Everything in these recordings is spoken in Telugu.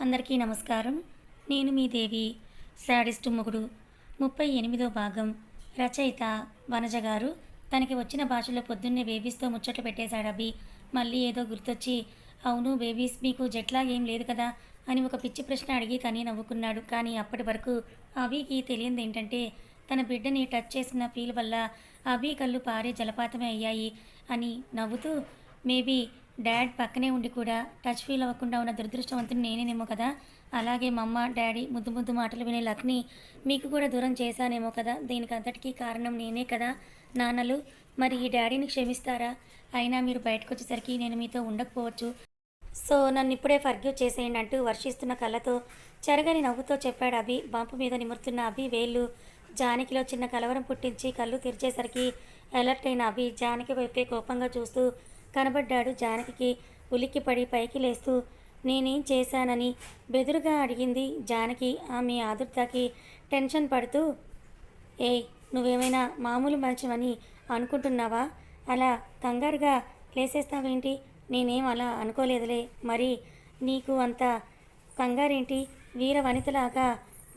అందరికీ నమస్కారం. నేను మీ దేవి శాడిస్టు మొగుడు. ముప్పై ఎనిమిదో భాగం. రచయిత వనజ గారు తనకి వచ్చిన భాషలో పొద్దున్నే బేబీస్తో ముచ్చట్లు పెట్టేశాడు అభి. మళ్ళీ ఏదో గుర్తొచ్చి అవును బేబీస్ మీకు జట్లా ఏం లేదు కదా అని ఒక పిచ్చి ప్రశ్న అడిగి తనే నవ్వుకున్నాడు. కానీ అప్పటి వరకు అభికి తెలియంది ఏంటంటే తన బిడ్డని టచ్ చేసిన ఫీల్ వల్ల అభి కళ్ళు పారే జలపాతమే అయ్యాయి అని నవ్వుతూ మేబీ డాడ్ పక్కనే ఉండి కూడా టచ్ ఫీల్ అవ్వకుండా ఉన్న దురదృష్టవంతుని నేనేనేమో కదా? అలాగే మా అమ్మ డాడీ ముద్దు ముద్దు మాటలు వినే లక్ని మీకు కూడా దూరం చేశానేమో కదా? దీనికి అంతటికీ కారణం నేనే కదా నాన్నలు. మరి ఈ డాడీని క్షమిస్తారా? అయినా మీరు బయటకు వచ్చేసరికి నేను మీతో ఉండకపోవచ్చు. సో నన్ను ఇప్పుడే ఫర్గ్యూ చేసేయండి అంటూ వర్షిస్తున్న కళ్ళతో చెరగని నవ్వుతో చెప్పాడు అభి. బంపు మీద నిమురుతున్న అభి వేళ్ళు జానకిలో చిన్న కలవరం పుట్టించి కళ్ళు తెరిచేసరికి అలర్ట్ అయిన అభి జానకి వైపే కోపంగా చూస్తూ కనబడ్డాడు జానకి ఉలిక్కిపడి పైకి లేస్తూ నేనేం చేశానని? బెదురుగా అడిగింది జానకి. ఆమె ఆదుర్తకి టెన్షన్ పడుతూ ఏయ్ నువ్వేమైనా మామూలు మంచమని అనుకుంటున్నావా? అలా కంగారుగా లేసేస్తావేంటి? నేనేం అలా అనుకోలేదులే. మరి నీకు అంత కంగారేంటి? వీర వనితలాగా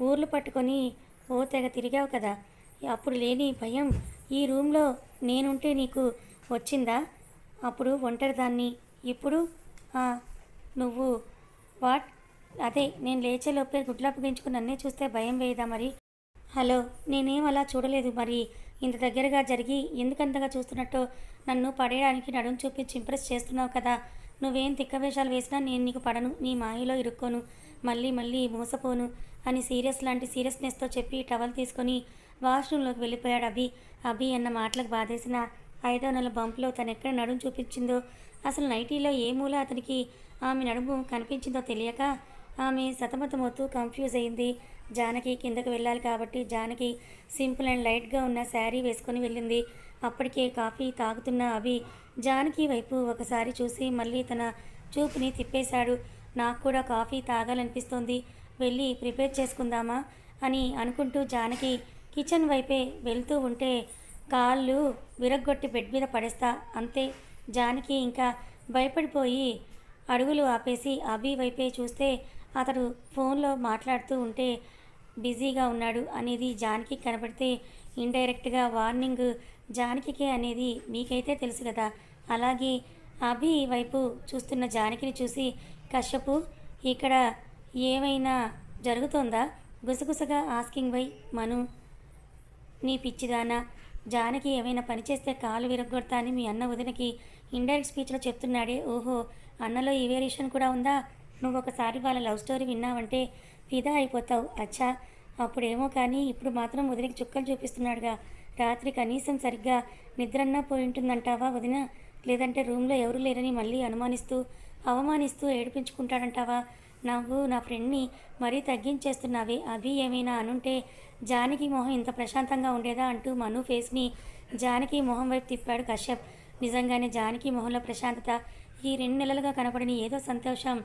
ఊర్లు పట్టుకొని ఓ తెగ తిరిగావు కదా. అప్పుడు లేని భయం ఈ రూమ్లో నేనుంటే నీకు వచ్చిందా? అప్పుడు ఒంటరిదాన్ని ఇప్పుడు నువ్వు వాట్? అదే నేను లేచేలోపే గుడ్లప్పగించుకుని నన్నే చూస్తే భయం వేయదా మరి? హలో నేనేం అలా చూడలేదు మరి. ఇంత దగ్గరగా జరిగి ఎందుకంతగా చూస్తున్నట్టు నన్ను పడేయడానికి నడుం చూపించి ఇంప్రెస్ చేస్తున్నావు కదా. నువ్వేం తిక్కవేషాలు వేసినా నేను నీకు పడను నీ మాయలో ఇరుక్కోను. మళ్ళీ మళ్ళీ మోసపోను అని సీరియస్ లాంటి సీరియస్నెస్తో చెప్పి టవల్ తీసుకొని వాష్రూమ్లోకి వెళ్ళిపోయాడు అభి. అభి అన్న మాటలకు బాధేసిన ఐదో నెల బంప్లో తను ఎక్కడ నడుము చూపించిందో అసలు నైటీలో ఏ మూల అతనికి ఆమె నడుము కనిపించిందో తెలియక ఆమె సతమతమవుతూ కన్ఫ్యూజ్ అయింది. జానకి కిందకు వెళ్ళాలి కాబట్టి జానకి సింపుల్ అండ్ లైట్గా ఉన్న శారీ వేసుకొని వెళ్ళింది. అప్పటికే కాఫీ తాగుతున్న అభి జానకి వైపు ఒకసారి చూసి మళ్ళీ తన చూపుని తిప్పేశాడు. నాకు కూడా కాఫీ తాగాలనిపిస్తోంది. వెళ్ళి ప్రిపేర్ చేసుకుందామా? అని అనుకుంటూ జానకి కిచెన్ వైపే వెళ్తూ ఉంటే కాళ్ళు విరగ్గొట్టి బెడ్ మీద పడేస్తా అంతే. జానకి ఇంకా భయపడిపోయి అడుగులు ఆపేసి అభి వైపే చూస్తే అతడు ఫోన్లో మాట్లాడుతూ ఉంటే బిజీగా ఉన్నాడు అనేది జానకి కనబడితే ఇండైరెక్ట్గా వార్నింగ్ జానకికే అనేది మీకైతే తెలుసు కదా. అలాగే అభి వైపు చూస్తున్న జానకిని చూసి కశ్యపు ఇక్కడ ఏమైనా జరుగుతోందా? గుసగుసగా ఆస్కింగ్ బై మను నీ పిచ్చిదానా. జానకి ఏమైనా పని చేస్తే కాలు విరగొడతా అని మీ అన్న వదినకి ఇండైరెక్ట్ స్పీచ్లో చెప్తున్నాడే. ఓహో అన్నలో ఈ వేరియేషన్ కూడా ఉందా? నువ్వు ఒకసారి వాళ్ళ లవ్ స్టోరీ విన్నావంటే ఫిదా అయిపోతావు. అచ్చా అప్పుడేమో కానీ ఇప్పుడు మాత్రం వదినకి చుక్కలు చూపిస్తున్నాడుగా. రాత్రి కనీసం సరిగ్గా నిద్రన్నా పోయి ఉంటుందంటావా వదిన? లేదంటే రూమ్లో ఎవరు లేరని మళ్ళీ అనుమానిస్తూ అవమానిస్తూ ఏడిపించుకుంటాడంటావా? నువ్వు నా ఫ్రెండ్ని మరీ తగ్గించేస్తున్నావే అభి ఏమైనా అనుంటే జానకి మొహం ఇంత ప్రశాంతంగా ఉండేదా అంటూ మను ఫేస్ని జానకి మొహం వైపు తిప్పాడు కశ్యప్. నిజంగానే జానకి మొహంలో ప్రశాంతత ఈ రెండు నెలలుగా కనపడని ఏదో సంతోషం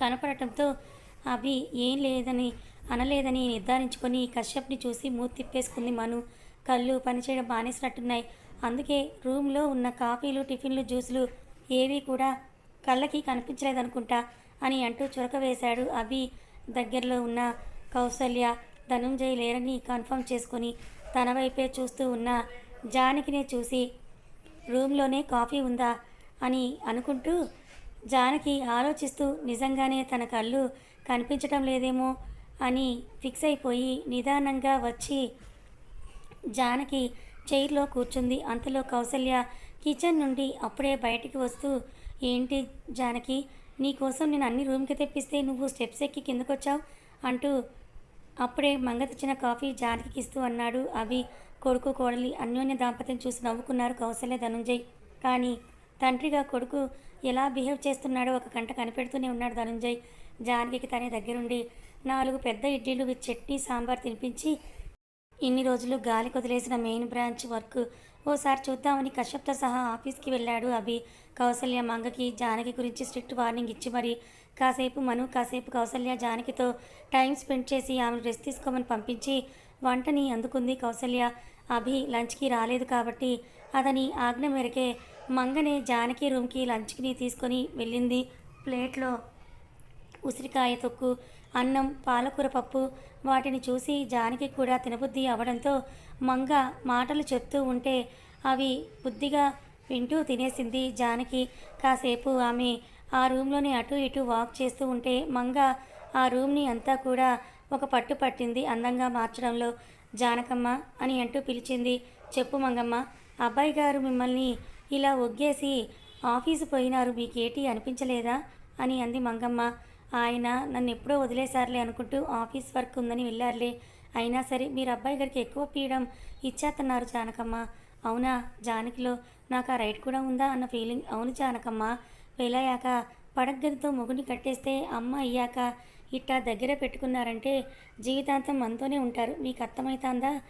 కనపడటంతో అభి ఏం లేదని అనలేదని నిర్ధారించుకొని కశ్యప్ని చూసి మూతి తిప్పేసుకుంది మను. కళ్ళు పనిచేయడం మానేసినట్టున్నాయి. అందుకే రూమ్లో ఉన్న కాఫీలు టిఫిన్లు జ్యూసులు ఏవి కూడా కళ్ళకి కనిపించలేదనుకుంటా. అని అంటూ చురక వేశాడు అభి. దగ్గరలో ఉన్న కౌసల్య ధనుంజయ్ లేరని కన్ఫర్మ్ చేసుకొని తన వైపే చూస్తూ ఉన్న జానకినే చూసి రూమ్లోనే కాఫీ ఉందా? అని అనుకుంటూ జానకి ఆలోచిస్తూ నిజంగానే తన కళ్ళు కనిపించటం లేదేమో అని ఫిక్స్ అయిపోయి నిదానంగా వచ్చి జానకి చైర్లో కూర్చుంది. అంతలో కౌసల్య కిచెన్ నుండి అప్పుడే బయటికి వస్తూ ఏంటి జానకి నీకోసం నేను అన్ని రూమ్కి తెప్పిస్తే నువ్వు స్టెప్స్ ఎక్కి కిందకొచ్చావు అంటూ అప్పుడే మంగ తెచ్చిన కాఫీ జానకి ఇస్తూ అన్నాడు. అవి కొడుకు కోడలి అన్యోన్య దాంపత్యం చూసి నవ్వుకున్నారు కౌశల్య ధనుంజయ్. కానీ తండ్రిగా కొడుకు ఎలా బిహేవ్ చేస్తున్నాడో ఒక కంట కనిపెడుతూనే ఉన్నాడు ధనుంజయ్. జానకి తనే దగ్గరుండి నాలుగు పెద్ద ఇడ్లీలు చట్నీ సాంబార్ తినిపించి ఇన్ని రోజులు గాలి కొదిలేసిన మెయిన్ బ్రాంచ్ వర్క్ ఓసారి చూద్దామని కశ్యప్తో సహా ఆఫీస్కి వెళ్ళాడు అభి. కౌసల్య మంగకి జానకి గురించి స్ట్రిక్ట్ వార్నింగ్ ఇచ్చి మరి కాసేపు మను కాసేపు కౌసల్య జానకితో టైం స్పెండ్ చేసి ఆమెను రెస్ట్ తీసుకోమని పంపించి వంటని అందుకుంది కౌసల్య. అభి లంచ్కి రాలేదు కాబట్టి అతని ఆజ్ఞ మేరకే మంగనే జానకి రూమ్కి లంచ్కి తీసుకొని వెళ్ళింది. ప్లేట్లో ఉసిరికాయ తొక్కు అన్నం పాలకూర పప్పు వాటిని చూసి జానకి కూడా తినబుద్ధి అవడంతో మంగ మాటలు చెప్తూ ఉంటే అవి బుద్ధిగా వింటూ తినేసింది జానకి. కాసేపు ఆమె ఆ రూమ్లోనే అటు ఇటు వాక్ చేస్తూ ఉంటే మంగ ఆ రూమ్ని అంతా కూడా ఒక పట్టు పట్టింది అందంగా మార్చడంలో. జానకమ్మ అని అంటూ పిలిచింది. చెప్పు మంగమ్మ అబ్బాయి గారు మిమ్మల్ని ఇలా ఒగ్గేసి ఆఫీసు పోయినారు మీకేటి అనిపించలేదా? అని అంది మంగమ్మ. ఆయన నన్ను ఎప్పుడో వదిలేశారులే అనుకుంటూ ఆఫీస్ వర్క్ ఉందని వెళ్ళారులే. అయినా సరే మీరు అబ్బాయి గారికి ఎక్కువ పీయడం ఇచ్చేస్తున్నారు జానకమ్మ. అవునా జానకిలో నాకు ఆ రైట్ కూడా ఉందా అన్న ఫీలింగ్. అవును జానకమ్మ. వెళ్ళాక పడగ్గదితో మొగుని కట్టేస్తే అమ్మ అయ్యాక ఇట్టా దగ్గర పెట్టుకున్నారంటే జీవితాంతం మనతోనే ఉంటారు. మీకు అర్థమవుతుందా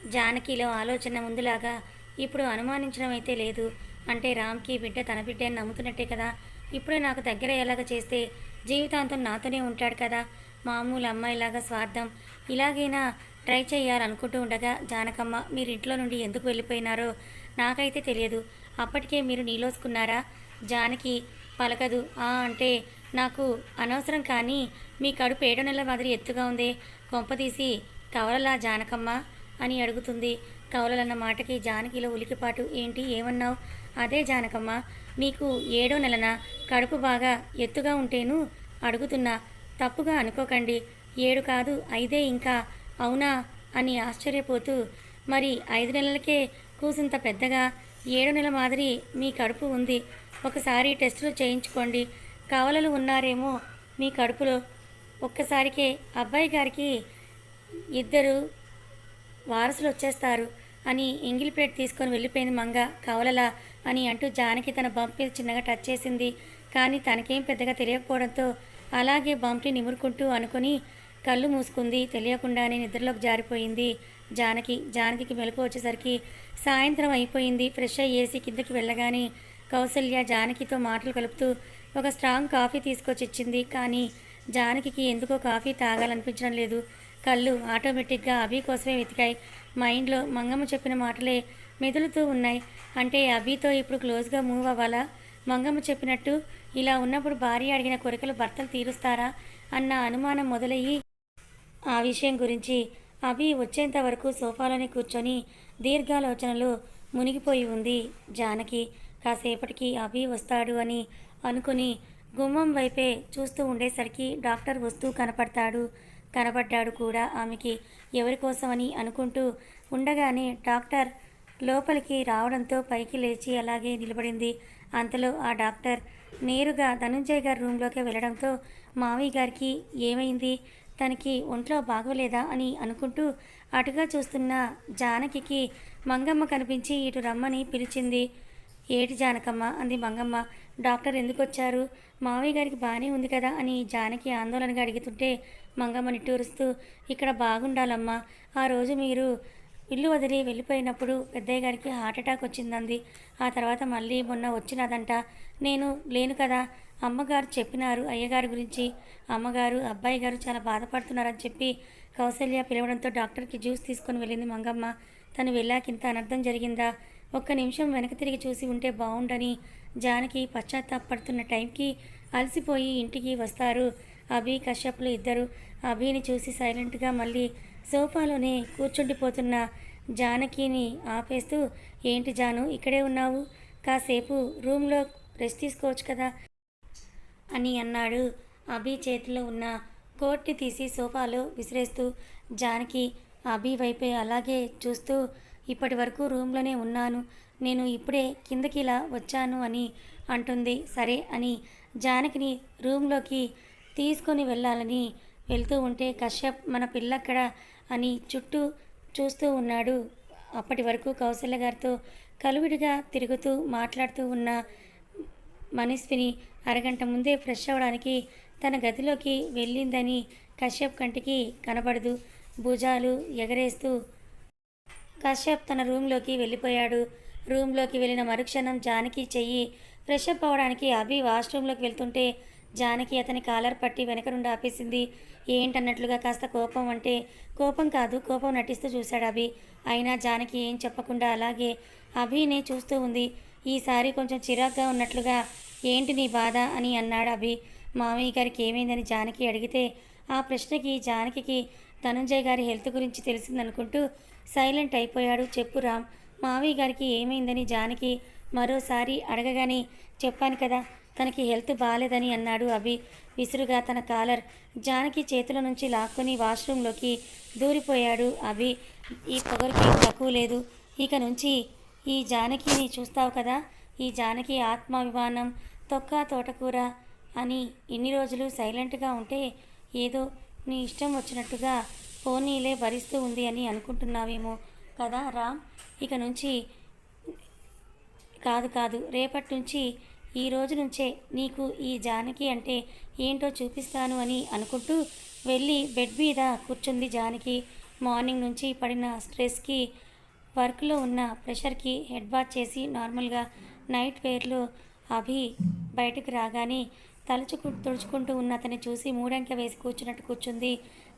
జానకిలో ఆలోచన ముందులాగా ఇప్పుడు అనుమానించడం అయితే లేదు. అంటే రామ్కి బిడ్డ తన బిడ్డ అని నమ్ముతున్నట్టే కదా. ఇప్పుడే నాకు దగ్గర అయ్యేలాగా చేస్తే జీవితాంతం నాతోనే ఉంటాడు కదా. మామూలు అమ్మాయిలాగా స్వార్థం. ఇలాగైనా ట్రై చేయాలనుకుంటూ ఉండగా జానకమ్మ మీరు ఇంట్లో నుండి ఎందుకు వెళ్ళిపోయినారో నాకైతే తెలియదు. అప్పటికే మీరు నీలోసుకున్నారా? జానకి పలకదు. ఆ అంటే నాకు అనవసరం కానీ మీ కడుపు ఏడు నెలల మాదిరి ఎత్తుగా ఉంది. కొంపదీసి కవలలా జానకమ్మ అని అడుగుతుంది. కవలలన్న మాటకి జానకిలో ఉలికిపాటు ఏంటి ఏమన్నావు? అదే జానకమ్మ మీకు ఏడో నెలన కడుపు బాగా ఎత్తుగా ఉంటేను అడుగుతున్నా. తప్పుగా అనుకోకండి. ఏడు కాదు ఐదే ఇంకా. అవునా? అని ఆశ్చర్యపోతూ మరి ఐదు నెలలకే కూసింత పెద్దగా ఏడు నెల మాదిరి మీ కడుపు ఉంది. ఒకసారి టెస్టులు చేయించుకోండి. కవలలు ఉన్నారేమో మీ కడుపులో. ఒక్కసారికే అబ్బాయి గారికి ఇద్దరు వారసులు వచ్చేస్తారు అని ఎంగిల్ ప్లేట్ తీసుకొని వెళ్ళిపోయింది మంగ. కవలలా అని అంటూ జానకి తన బంప్ మీద చిన్నగా టచ్ చేసింది. కానీ తనకేం పెద్దగా తెలియకపోవడంతో అలాగే బంప్ని నిమురుకుంటూ అనుకుని కళ్ళు మూసుకుంది. తెలియకుండానే నిద్రలోకి జారిపోయింది జానకి. జానకి మెలకు వచ్చేసరికి సాయంత్రం అయిపోయింది. ఫ్రెష్ అయ్యేసి కిందకి వెళ్ళగానే కౌసల్య జానకితో మాటలు కలుపుతూ ఒక స్ట్రాంగ్ కాఫీ తీసుకొచ్చి ఇచ్చింది. కానీ జానకి ఎందుకో కాఫీ తాగాలనిపించడం లేదు. కళ్ళు ఆటోమేటిక్గా అభి కోసమే వెతికాయి. మైండ్లో మంగమ్మ చెప్పిన మాటలే మెదులుతూ ఉన్నాయి. అంటే అభితో ఇప్పుడు క్లోజ్గా మూవ్ అవ్వాలా? మంగమ్మ చెప్పినట్టు ఇలా ఉన్నప్పుడు భార్య అడిగిన కోరికలు భర్తలు తీరుస్తారా? అన్న అనుమానం మొదలయ్యి ఆ విషయం గురించి అభి వచ్చేంత వరకు సోఫాలోనే కూర్చొని దీర్ఘాలోచనలు మునిగిపోయి ఉంది. జానకి కాసేపటికి అభి వస్తాడు అని అనుకుని గుమ్మం వైపే చూస్తూ ఉండేసరికి డాక్టర్ వస్తూ కనపడతాడు. కనపడ్డాడు కూడా ఆమెకి. ఎవరి కోసమని అనుకుంటూ ఉండగానే డాక్టర్ లోపలికి రావడంతో పైకి లేచి అలాగే నిలబడింది. అంతలో ఆ డాక్టర్ నేరుగా ధనుంజయ్ గారి రూమ్లోకి వెళ్ళడంతో మావయ్య గారికి ఏమైంది? తనకి ఒంట్లో బాగోలేదా అని అనుకుంటూ అటుగా చూస్తున్న జానకికి మంగమ్మ కనిపించి ఇటు రమ్మని పిలిచింది. ఏటి జానకమ్మ? అంది మంగమ్మ. డాక్టర్ ఎందుకు వచ్చారు మావయ్య గారికి బాగానే ఉంది కదా అని జానకి ఆందోళనగా అడుగుతుంటే మంగమ్మ నిట్టూరుస్తూ ఇక్కడ బాగుండాలమ్మా. ఆ రోజు మీరు ఇల్లు వదిలి వెళ్ళిపోయినప్పుడు పెద్దయ్య గారికి హార్ట్ అటాక్ వచ్చిందంది. ఆ తర్వాత మళ్ళీ మొన్న వచ్చినదంట. నేను లేను కదా. అమ్మగారు చెప్పినారు అయ్యగారి గురించి. అమ్మగారు అబ్బాయి గారు చాలా బాధపడుతున్నారని చెప్పి కౌసల్య పిలవడంతో డాక్టర్కి జ్యూస్ తీసుకొని వెళ్ళింది మంగమ్మ. తను వెళ్ళాక ఇంత అనర్థం జరిగిందా? ఒక్క నిమిషం వెనక తిరిగి చూసి ఉంటే బాగుండని జానకి పశ్చాత్తాపడుతున్న టైంకి అలసిపోయి ఇంటికి వస్తారు. అభి కశ్యప్లు ఇద్దరు అభిని చూసి సైలెంట్గా మళ్ళీ సోఫాలోనే కూర్చుండిపోతున్న జానకిని ఆపేస్తూ ఏంటి జాను ఇక్కడే ఉన్నావు? కాసేపు రూమ్లో రెస్ట్ తీసుకోవచ్చు కదా అని అన్నాడు. అభి చేతిలో ఉన్న కోట్ని తీసి సోఫాలో విసిరేస్తూ జానకి అభి వైపే అలాగే చూస్తూ ఇప్పటి వరకు రూమ్లోనే ఉన్నాను. నేను ఇప్పుడే కిందకి ఇలా వచ్చాను అని అంటుంది. సరే అని జానకిని రూమ్లోకి తీసుకొని వెళ్ళాలని వెళ్తూ ఉంటే కశ్యప్ మన పిల్లక్కడ అని చుట్టూ చూస్తూ ఉన్నాడు. అప్పటి వరకు కౌశల్య గారితో కలువిడిగా తిరుగుతూ మాట్లాడుతూ ఉన్న మనస్విని అరగంట ముందే ఫ్రెష్ అవ్వడానికి తన గదిలోకి వెళ్ళిందని కశ్యప్ కంటికి కనబడదు. భుజాలు ఎగరేస్తూ కశ్యప్ తన రూమ్లోకి వెళ్ళిపోయాడు. రూమ్లోకి వెళ్ళిన మరుక్షణం జానకి చెయ్యి ఫ్రెష్ అప్ అవ్వడానికి అభి వాష్రూమ్లోకి వెళ్తుంటే జానకి అతని కాలర్ పట్టి వెనక నుండి ఆపేసింది. ఏంటన్నట్లుగా కాస్త కోపం అంటే కోపం కాదు కోపం నటిస్తూ చూశాడు అభి. అయినా జానకి ఏం చెప్పకుండా అలాగే అభినే చూస్తూ ఉంది. ఈసారి కొంచెం చిరాగ్గా ఉన్నట్లుగా ఏంటి నీ బాధ అని అన్నాడు అభి. మామయ్య గారికి ఏమైందని జానకి అడిగితే ఆ ప్రశ్నకి జానకి ధనుంజయ్ గారి హెల్త్ గురించి తెలిసిందనుకుంటూ సైలెంట్ అయిపోయాడు. చెప్పు రామ్. మామయ్య గారికి ఏమైందని జానకి మరోసారి అడగగానే చెప్పాను కదా తనకి హెల్త్ బాగాలేదని అన్నాడు అభి. విసురుగా తన కాలర్ జానకి చేతుల నుంచి లాక్కొని వాష్రూంలోకి దూరిపోయాడు అభి. ఈ పొగరికి తక్కువ లేదు. ఇక నుంచి ఈ జానకిని చూస్తావు కదా ఈ జానకి ఆత్మాభిమానం తొక్క తోటకూర అని ఇన్ని రోజులు సైలెంట్గా ఉంటే ఏదో నీ ఇష్టం వచ్చినట్టుగా పోనీలే భరిస్తూ ఉంది అని అనుకుంటున్నావేమో కదా రామ్. ఇక నుంచి కాదు కాదు రేపటి నుంచి ఈ రోజు నుంచే నీకు ఈ జానకి అంటే ఏంటో చూపిస్తాను అని అనుకుంటూ వెళ్ళి బెడ్ మీద కూర్చుంది జానకి. మార్నింగ్ నుంచి పడిన స్ట్రెస్కి వర్క్లో ఉన్న ప్రెషర్కి హెడ్ బాత్ చేసి నార్మల్గా నైట్ వేర్లో అభి బయటకు రాగానే తలుచుకు తుడుచుకుంటూ ఉన్న అతన్ని చూసి మూడంక వేసి కూర్చున్నట్టు కూర్చుంది.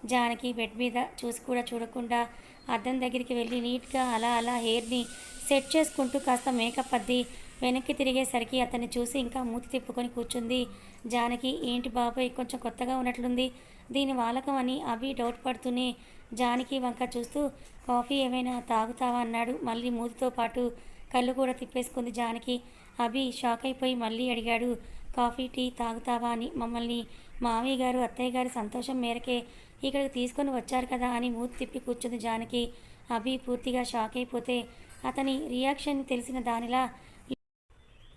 జానకి బెడ్ మీద చూసి కూడా చూడకుండా అద్దం దగ్గరికి వెళ్ళి నీట్గా అలా అలా హెయిర్ని సెట్ చేసుకుంటూ కాస్త మేకప్ అద్ది వెనక్కి తిరిగేసరికి అతన్ని చూసి ఇంకా మూతి తిప్పుకొని కూర్చుంది. జానకి ఏంటి బాబాయ్ కొంచెం కొత్తగా ఉన్నట్లుంది. దీని వాలకం అని అవి డౌట్ పడుతూనే జానకి వంక చూస్తూ కాఫీ ఏమైనా తాగుతావా? అన్నాడు. మళ్ళీ మూతితో పాటు కళ్ళు కూడా తిప్పేసుకుంది జానకి. అభి షాక్ అయిపోయి మళ్ళీ అడిగాడు కాఫీ టీ తాగుతావా? అని. మమ్మల్ని మామయ్య గారు అత్తయ్య గారి సంతోషం మేరకే ఇక్కడికి తీసుకొని వచ్చారు కదా అని మూతి తిప్పి కూర్చుంది జానకి. అభి పూర్తిగా షాక్ అయిపోతే అతని రియాక్షన్ తెలిసిన దానిలా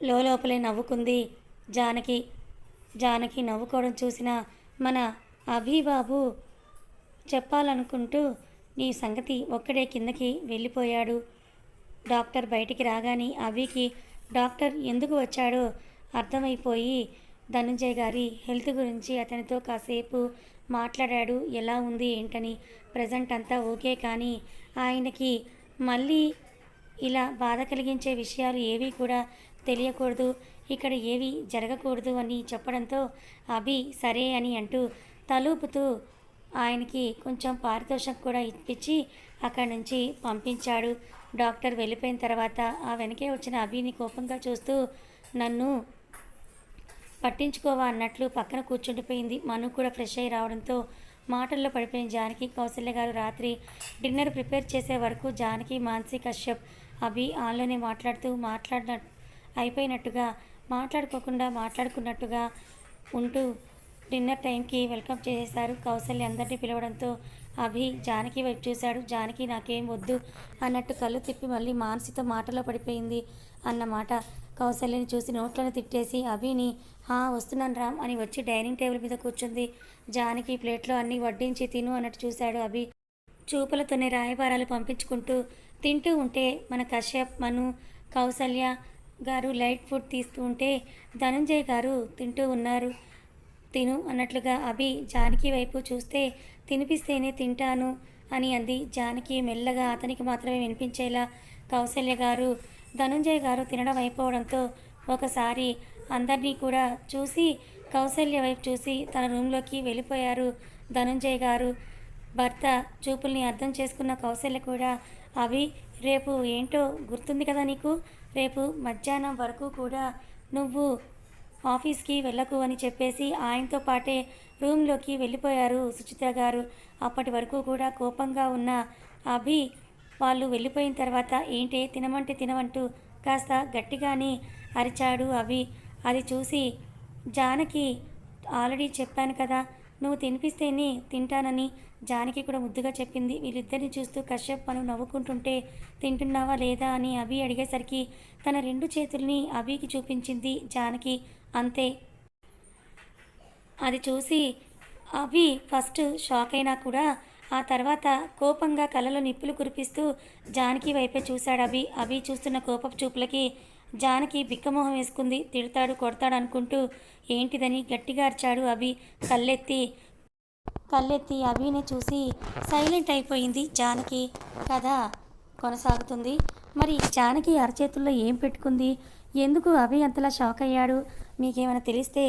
లోపలే నవ్వుకుంది. జానకి జానకి నవ్వుకోవడం చూసిన మన అభిబాబు చెప్పాలనుకుంటూ నీ సంగతి ఒక్కడే కిందకి వెళ్ళిపోయాడు. డాక్టర్ బయటికి రాగానే అభికి డాక్టర్ ఎందుకు వచ్చాడో అర్థమైపోయి ధనుంజయ్ గారి హెల్త్ గురించి అతనితో కాసేపు మాట్లాడాడు. ఎలా ఉంది ఏంటని. ప్రజెంట్ అంతా ఓకే కానీ ఆయనకి మళ్ళీ ఇలా బాధ కలిగించే విషయాలు ఏవి కూడా తెలియకూడదు. ఇక్కడ ఏవి జరగకూడదు అని చెప్పడంతో అభి సరే అని అంటూ తలూపుతూ ఆయనకి కొంచెం పారితోషం కూడా ఇప్పించి అక్కడి నుంచి పంపించాడు. డాక్టర్ వెళ్ళిపోయిన తర్వాత ఆ వెనకే వచ్చిన అభిని కోపంగా చూస్తూ నన్ను పట్టించుకోవా అన్నట్లు పక్కన కూర్చుండిపోయింది. మను కూడా ఫ్రెష్ అయ్యి రావడంతో మాటల్లో పడిపోయిన జానకి కౌశల్య గారు రాత్రి డిన్నర్ ప్రిపేర్ చేసే వరకు జానకి మాన్సి కశ్యప్ అభి ఆన్లోనే మాట్లాడుతూ మాట్లాడిన అయిపోయినట్టుగా మాట్లాడుకోకుండా మాట్లాడుకున్నట్టుగా ఉంటూ డిన్నర్ టైంకి వెల్కమ్ చేసేశారు. కౌశల్య అందరినీ పిలవడంతో అభి జానకి వైపు చూశాడు. జానకి నాకేం వద్దు అన్నట్టు కళ్ళు తిప్పి మళ్ళీ మానసితో మాటలో పడిపోయింది అన్నమాట. కౌశల్యని చూసి నోట్లను తిట్టేసి అభిని హా వస్తున్నాను రామ్ అని వచ్చి డైనింగ్ టేబుల్ మీద కూర్చుంది. జానకి ప్లేట్లో అన్నీ వడ్డించి తిను అన్నట్టు చూశాడు అభి. చూపులతోనే రాయబారాలు పంపించుకుంటూ తింటూ ఉంటే మన కశ్యప్ మను కౌసల్య గారు లైట్ ఫుడ్ తీస్తూ ఉంటే ధనంజయ్ గారు తింటూ ఉన్నారు. తిను అన్నట్లుగా అభి జానకి వైపు చూస్తే తినిపిస్తేనే తింటాను అని అంది జానకి మెల్లగా. అతనికి మాత్రమే వినిపించేలా కౌసల్య గారు ధనుంజయ్ గారు తినడం అయిపోవడంతో ఒకసారి అందరినీ కూడా చూసి కౌశల్య వైపు చూసి తన రూమ్లోకి వెళ్ళిపోయారు ధనుంజయ్ గారు. భర్త చూపుల్ని అర్థం చేసుకున్న కౌశల్య కూడా అవి రేపు ఏంటో గుర్తుంది కదా నీకు? రేపు మధ్యాహ్నం వరకు కూడా నువ్వు ఆఫీస్కి వెళ్ళకు అని చెప్పేసి ఆయనతో పాటే రూమ్లోకి వెళ్ళిపోయారు సుచిత గారు. అప్పటి వరకు కూడా కోపంగా ఉన్న అభి వాళ్ళు వెళ్ళిపోయిన తర్వాత ఏంటి తినమంటే తినమంటూ కాస్త గట్టిగానే అరిచాడు అవి. అది చూసి జానకి ఆల్రెడీ చెప్పాను కదా నువ్వు తినిపిస్తేనే తింటానని జానకి కూడా ముద్దుగా చెప్పింది. వీళ్ళిద్దరిని చూస్తూ కశ్యప్ పను నవ్వుకుంటుంటే తింటున్నావా లేదా? అని అభి అడిగేసరికి తన రెండు చేతుల్ని అభికి చూపించింది జానకి. అంతే. అది చూసి అభి ఫస్ట్ షాక్ అయినా కూడా ఆ తర్వాత కోపంగా కలలో నిప్పులు కురిపిస్తూ జానకి వైపే చూశాడు అభి. అభి చూస్తున్న కోపపు చూపులకి జానకి బిక్కమోహం వేసుకుంది. తిడతాడు కొడతాడు అనుకుంటూ ఏంటిదని గట్టిగా అరిచాడు అభి. కళ్ళెత్తి కళ్ళెత్తి అభిని చూసి సైలెంట్ అయిపోయింది జానకి. కథ కొనసాగుతుంది. మరి జానకి అరచేతుల్లో ఏం పెట్టుకుంది? ఎందుకు అభి అంతలా షాక్ అయ్యాడు? మీకేమైనా తెలిస్తే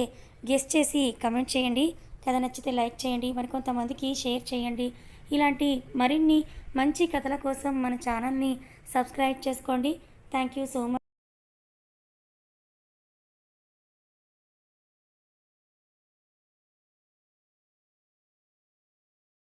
గెస్ట్ చేసి కమెంట్ చేయండి. కథ నచ్చితే లైక్ చేయండి. మరికొంతమందికి షేర్ చేయండి. ఇలాంటి మరిన్ని మంచి కథల కోసం మన ఛానల్ని సబ్స్క్రైబ్ చేసుకోండి. Thank you so much